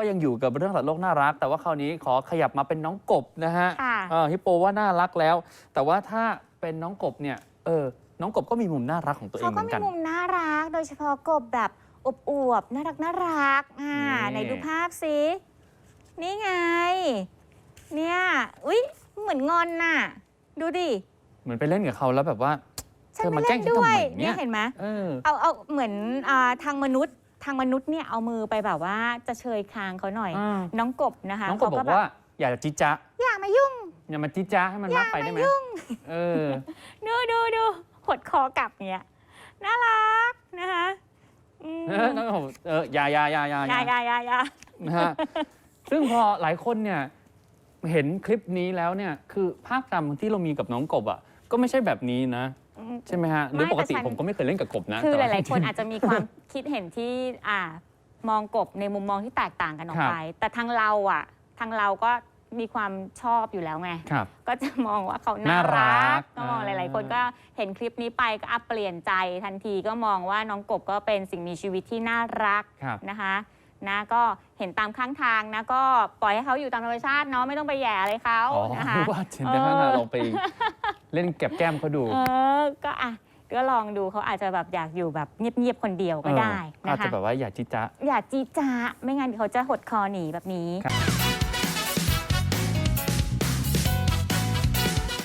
ก็ยังอยู่กับเรื่องสัตว์โลกน่ารัก แต่ว่าคราวนี้ขอขยับมาเป็นน้องกบนะฮะค่ะ เออฮิปโปว่าน่ารักแล้ว แต่ว่าถ้าเป็นน้องกบเนี่ยเออน้องกบก็มีมุมน่ารักของตัวเองเขาเหก็มือนมีกัน มุมน่ารัก โดยเฉพาะกบแบบอบอวบๆน่ารักน่ารักอ่านี่ ไหนดูภาพสินี่ไง เนี่ยอุ้ยเหมือนงอนน่ะ ดูดิเหมือนไปเล่นกับเขาแล้วแบบว่า ฉันเธอไม่มาแกล้เล่งนฉันด้ทำวไมยเนี่เนี่ยยเห็นไหมเออ เอาเอาเหมือนอ่าทางมนุษย์ ทางมนุษย์เนี่ยเอามือไปแบบว่าจะเชยคางเขาหน่อย อ่าน้องกบนะคะน้องกบเขาบอกว่า อย่าจิจ๊ะอย่ามายุ่ง อย่ามาจิจ๊ะให้มันมากไปได้ไหมเออ ดูดูดูหดคอกลับเนี่ยน่ารักนะคะอืมเออน้องกบเอออย่าอย่าอย่าอย่าอยาอยาอยาอยานะฮะซึ่งพอหลายคนเนี่ยเห็นคลิปนี้แล้วเนี่ยคือภาพจำที่เรามีกับน้องกบอะก็ไม่ใช่แบบนี้นะ ใช่ไหมฮะหรือไม่ปกติแต่ฉันผมก็ไม่เคยเล่นกับกบนะคือหแต่ว่ลาย ๆ คนอาจจะมีความคิดเห็นที่อ่ามองกบในมุมมองที่แตกต่างกันออกไป แต่ทางเราอะทางเราก็มีความชอบอยู่แล้วไง ครับ ก็จะมองว่าเขาน่าน่ารัรักกก็มองอ่าหลาย ๆ คนก็เห็นคลิปนี้ไปก็อัปเปลี่ยนใจทันทีก็มองว่าน้องกบก็เป็นสิ่งมีชีวิตที่น่ารักครับ นะคะ นะก็เห็นตามข้างทางนะก็ปล่อยให้เขาอยู่ตามธรรมชาติเนาะไม่ต้องไปแหย่อะไรเขาอ๋อนะคะ ว่าเช่นนั้นนะเออเราไปเล่นเก็บแก้มเขาดู เออก็อะก็ลองดูเขาอาจจะแบบอยากอยู่แบบเงียบๆคนเดียวก็ได้เอออาจนะจะคะ แบบว่าอย่าจิจ๊ะอย่าจีจ้าไม่งั้นเขาจะหดคอหนีแบบนี้ครับ